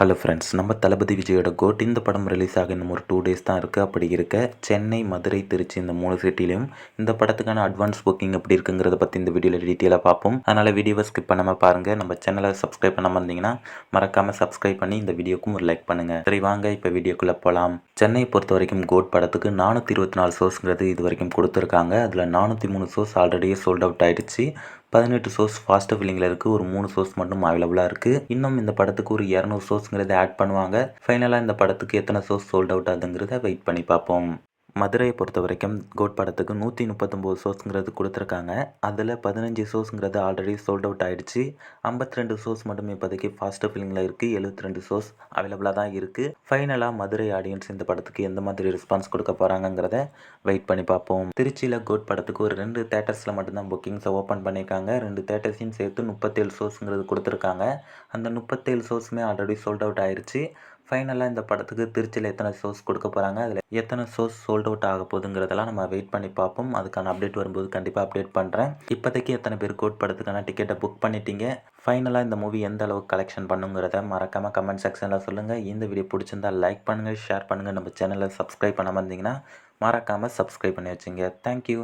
Hello friends நம்ம தளபதி விஜயோட code இந்த படம் ரிலீஸ் ஆக இன்னும் ஒரு டூ டேஸ் தான் இருக்குது அப்படி இருக்க சென்னை மதுரை திருச்சி இந்த மூணு சிட்டிலையும் இந்த படத்துக்கான அட்வான்ஸ் புக்கிங் எப்படி இருக்குங்கிறத பற்றி இந்த வீடியோவில் டீட்டெயிலாக பார்ப்போம். அதனால் வீடியோவை ஸ்கிப் பண்ணாமல் பாருங்கள் நம்ம சேனலை சப்ஸ்கிரைப் பண்ணாமல் இருந்தீங்கன்னா மறக்காமல் சப்ஸ்கிரைப் பண்ணி இந்த வீடியோக்கும் ஒரு லைக் பண்ணுங்கள் சரி வாங்க இப்போ வீடியோக்குள்ளே போகலாம் சென்னை பொறுத்த வரைக்கும் கோட் படத்துக்கு நானூற்றி இருபத்தி நாலு ஷோஸ்ங்கிறது இது வரைக்கும் கொடுத்துருக்காங்க. அதில் நானூற்றி மூணு ஷோஸ் ஆல்ரெடியே சோல்ட் அவுட் ஆயிடுச்சு. பதினெட்டு சோர்ஸ் ஃபாஸ்ட் ஃபில்லிங்கில் இருக்குது ஒரு மூணு சோர்ஸ் மட்டும் அவைலபிளாக இருக்குது இன்னும் இந்த படத்துக்கு ஒரு இரநூறு ஷோஸ்ங்கிறத ஆட் பண்ணுவாங்க. ஃபைனலாக இந்த படத்துக்கு எத்தனை சோர்ஸ் சோல்ட் அவுட் ஆகுதுங்கிறத வெயிட் பண்ணி பார்ப்போம். மதுரையை பொறுத்த வரைக்கும் கோட் படத்துக்கு நூற்றி முப்பத்தொம்போது ஷோஸ்ங்கிறது கொடுத்துருக்காங்க. அதில் பதினஞ்சு ஷோஸ்ங்கிறது ஆல்ரெடி சோல்ட் அவுட் ஆகிடுச்சி ஐம்பத்தி ரெண்டு ஷோஸ் மட்டும் இப்போதைக்கு ஃபாஸ்ட் ஃபில்லிங்கில் இருக்குது எழுபத்தி ரெண்டு ஷோஸ் அவைலபிளாக தான் இருக்குது ஃபைனலாக மதுரை ஆடியன்ஸ் இந்த படத்துக்கு எந்த மாதிரி ரெஸ்பான்ஸ் கொடுக்க போகிறாங்கங்கிறத வெயிட் பண்ணி பார்ப்போம். திருச்சியில் கோட் படத்துக்கு ஒரு ரெண்டு தேட்டர்ஸில் மட்டும்தான் புக்கிங்ஸை ஓப்பன் பண்ணியிருக்காங்க. ரெண்டு தேட்டர்ஸையும் சேர்த்து முப்பத்தேழு சோர்ஸுங்கிறது கொடுத்துருக்காங்க. அந்த முப்பத்தேழு ஷோஸுமே ஆல்ரெடி சோல்ட் அவுட் ஆயிடுச்சு ஃபைனலாக இந்த படத்துக்கு திருச்சியில் எத்தனை ஷோஸ் கொடுக்க போகிறாங்க அதில் எத்தனை ஷோஸ் சோல்ட் அவுட் ஆக போகுதுங்கிறதெல்லாம் நம்ம வெயிட் பண்ணி பார்ப்போம். அதுக்கான அப்டேட் வரும்போது கண்டிப்பாக அப்டேட் பண்ணுறேன் இப்போதைக்கு எத்தனை பேர் கோட் படத்துக்கான டிக்கெட்டை புக் பண்ணிட்டீங்க? ஃபைனலாக இந்த மூவி எந்த அளவுக்கு கலெக்ஷன் பண்ணுங்கிறத மறக்காமல் கமெண்ட் செக்ஷனில் சொல்லுங்கள் இந்த வீடியோ பிடிச்சிருந்தா லைக் பண்ணுங்கள் ஷேர் பண்ணுங்கள் நம்ம சேனலை சப்ஸ்கிரைப் பண்ணாமல் இருந்தீங்கன்னா மறக்காமல் சப்ஸ்கிரைப் பண்ணி வச்சுங்க. தேங்க்யூ